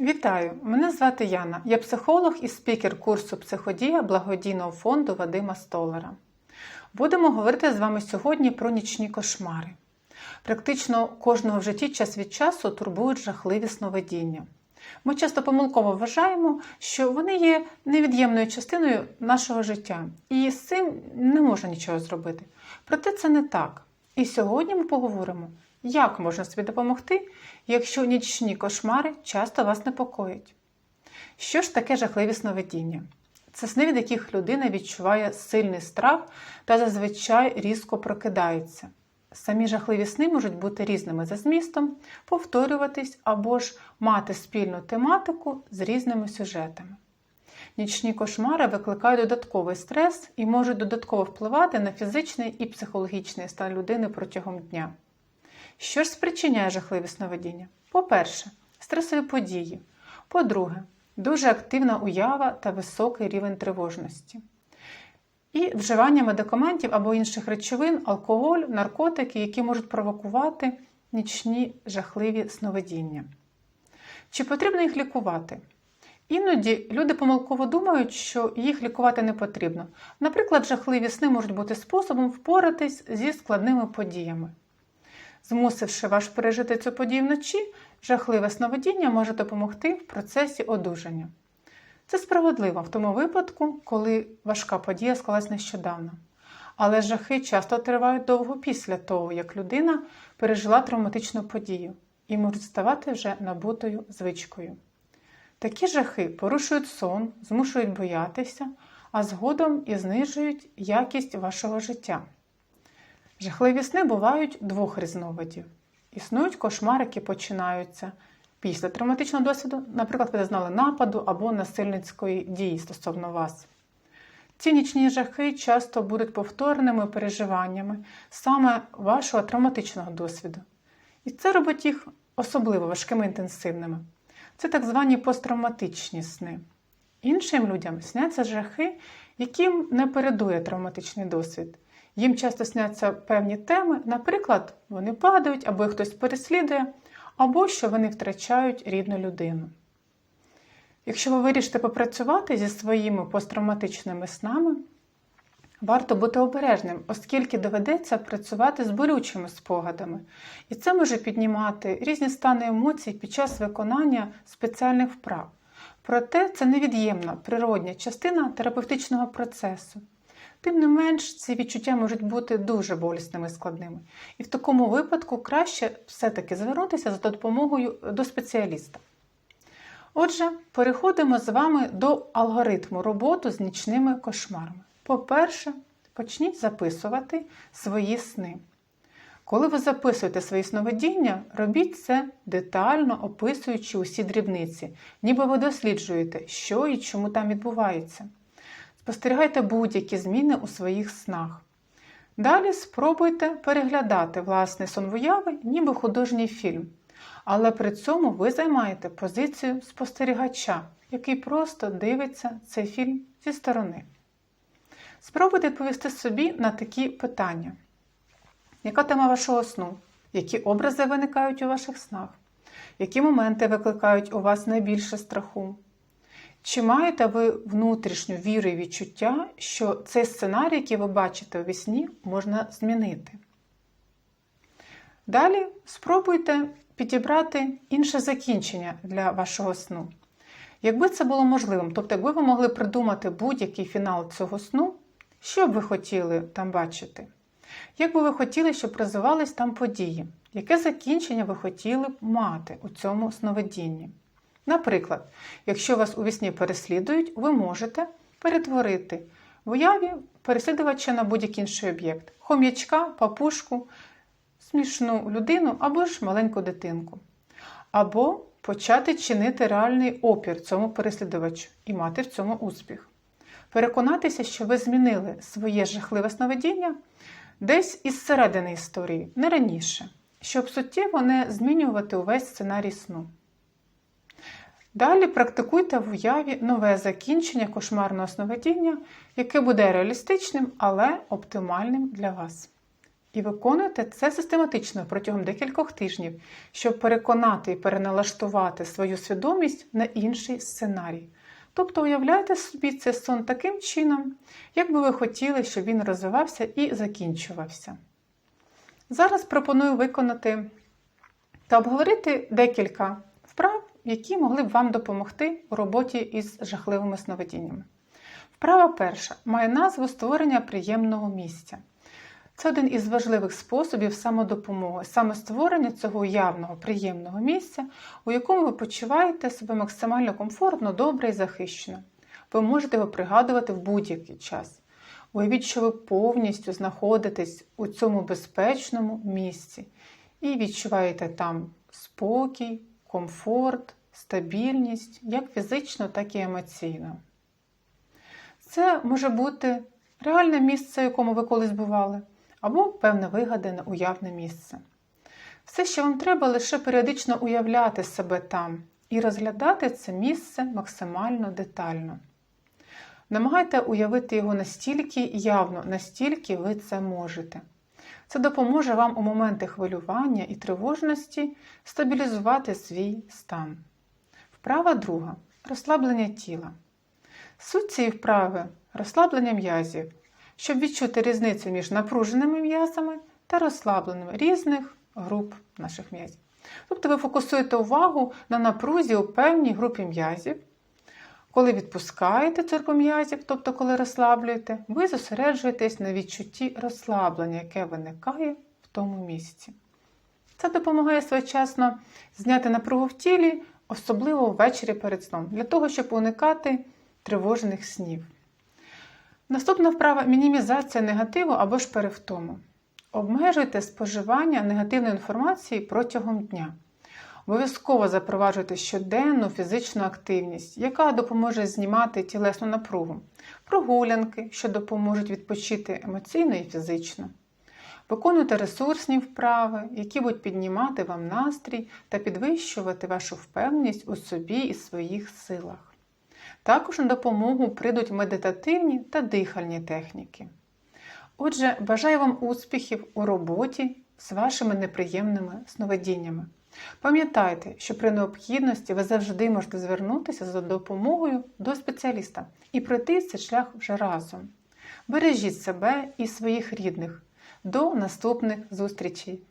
Вітаю! Мене звати Яна. Я психолог і спікер курсу Психодія благодійного фонду Вадима Столара. Будемо говорити з вами сьогодні про нічні кошмари. Практично кожного в житті час від часу турбують жахливі сновидіння. Ми часто помилково вважаємо, що вони є невід'ємною частиною нашого життя, і з цим не можна нічого зробити. Проте це не так. І сьогодні ми поговоримо, як можна собі допомогти, якщо нічні кошмари часто вас непокоять. Що ж таке жахливі сновидіння? Це сни, від яких людина відчуває сильний страх та зазвичай різко прокидається. Самі жахливі сни можуть бути різними за змістом, повторюватись або ж мати спільну тематику з різними сюжетами. Нічні кошмари викликають додатковий стрес і можуть додатково впливати на фізичний і психологічний стан людини протягом дня. Що ж спричиняє жахливі сновидіння? По-перше, стресові події. По-друге, дуже активна уява та високий рівень тривожності. І вживання медикаментів або інших речовин, алкоголь, наркотики, які можуть провокувати нічні жахливі сновидіння. Чи потрібно їх лікувати? Іноді люди помилково думають, що їх лікувати не потрібно. Наприклад, жахливі сни можуть бути способом впоратись зі складними подіями. Змусивши вас пережити цю подію вночі, жахливе сновидіння може допомогти в процесі одужання. Це справедливо в тому випадку, коли важка подія склалась нещодавно. Але жахи часто тривають довго після того, як людина пережила травматичну подію і можуть ставати вже набутою звичкою. Такі жахи порушують сон, змушують боятися, а згодом і знижують якість вашого життя. Жахливі сни бувають двох різновидів. Існують кошмари, які починаються після травматичного досвіду, наприклад, ви зазнали нападу або насильницької дії стосовно вас. Ці нічні жахи часто будуть повторними переживаннями саме вашого травматичного досвіду. І це робить їх особливо важкими інтенсивними. Це так звані посттравматичні сни. Іншим людям сняться жахи, яким не передує травматичний досвід. Їм часто сняться певні теми, наприклад, вони падають, або їх хтось переслідує, або що вони втрачають рідну людину. Якщо ви вирішите попрацювати зі своїми посттравматичними снами, варто бути обережним, оскільки доведеться працювати з болючими спогадами, і це може піднімати різні стани емоцій під час виконання спеціальних вправ. Проте це невід'ємна природня частина терапевтичного процесу. Тим не менш, ці відчуття можуть бути дуже болісними і складними. І в такому випадку краще все-таки звернутися за допомогою до спеціаліста. Отже, переходимо з вами до алгоритму роботи з нічними кошмарами. По-перше, почніть записувати свої сни. Коли ви записуєте свої сновидіння, робіть це детально описуючи усі дрібниці, ніби ви досліджуєте, що і чому там відбувається. Спостерігайте будь-які зміни у своїх снах. Далі спробуйте переглядати власний сон в уяви, ніби художній фільм. Але при цьому ви займаєте позицію спостерігача, який просто дивиться цей фільм зі сторони. Спробуйте відповісти собі на такі питання: яка тема вашого сну? Які образи виникають у ваших снах? Які моменти викликають у вас найбільше страху? Чи маєте ви внутрішню віру і відчуття, що цей сценарій, який ви бачите у вісні, можна змінити? Далі спробуйте підібрати інше закінчення для вашого сну. Якби це було можливим, тобто, якби ви могли придумати будь-який фінал цього сну, що б ви хотіли там бачити? Як би ви хотіли, щоб розвивались там події? Яке закінчення ви хотіли б мати у цьому сновидінні? Наприклад, якщо вас у вісні переслідують, ви можете перетворити в уяві переслідувача на будь-який інший об'єкт: хом'ячка, папушку, смішну людину або ж маленьку дитинку. Або почати чинити реальний опір цьому переслідувачу і мати в цьому успіх. Переконатися, що ви змінили своє жахливе сновидіння десь із середини історії, не раніше, щоб суттєво не змінювати увесь сценарій сну. Далі практикуйте в уяві нове закінчення кошмарного сновидіння, яке буде реалістичним, але оптимальним для вас. І виконуйте це систематично протягом декількох тижнів, щоб переконати і переналаштувати свою свідомість на інший сценарій. Тобто уявляйте собі цей сон таким чином, як би ви хотіли, щоб він розвивався і закінчувався. Зараз пропоную виконати та обговорити декілька які могли б вам допомогти у роботі із жахливими сновидіннями. Вправа перша має назву створення приємного місця. Це один із важливих способів самодопомоги, саме створення цього уявного приємного місця, у якому ви почуваєте себе максимально комфортно, добре і захищено. Ви можете його пригадувати в будь-який час. Уявіть, що ви повністю знаходитесь у цьому безпечному місці і відчуваєте там спокій, комфорт, стабільність, як фізично, так і емоційно. Це може бути реальне місце, в якому ви колись бували, або певне вигадане уявне місце. Все, що вам треба, лише періодично уявляти себе там і розглядати це місце максимально детально. Намагайте уявити його настільки явно, настільки ви це можете. Це допоможе вам у моменти хвилювання і тривожності стабілізувати свій стан. Вправа друга розслаблення тіла. Суть цієї вправи розслаблення м'язів, щоб відчути різницю між напруженими м'язами та розслабленими різних груп наших м'язів. Тобто ви фокусуєте увагу на напрузі у певній групі м'язів. Коли відпускаєте цю м'язів, тобто коли розслаблюєте, ви зосереджуєтесь на відчутті розслаблення, яке виникає в тому місці. Це допомагає своєчасно зняти напругу в тілі, особливо ввечері перед сном, для того, щоб уникати тривожних снів. Наступна вправа мінімізація негативу або ж перевтому. Обмежуйте споживання негативної інформації протягом дня. Обов'язково запроваджуйте щоденну фізичну активність, яка допоможе знімати тілесну напругу, прогулянки, що допоможуть відпочити емоційно і фізично. Виконуйте ресурсні вправи, які будуть піднімати вам настрій та підвищувати вашу впевненість у собі і своїх силах. Також на допомогу прийдуть медитативні та дихальні техніки. Отже, бажаю вам успіхів у роботі з вашими неприємними сновидіннями. Пам'ятайте, що при необхідності ви завжди можете звернутися за допомогою до спеціаліста і пройти цей шлях вже разом. Бережіть себе і своїх рідних. До наступних зустрічей!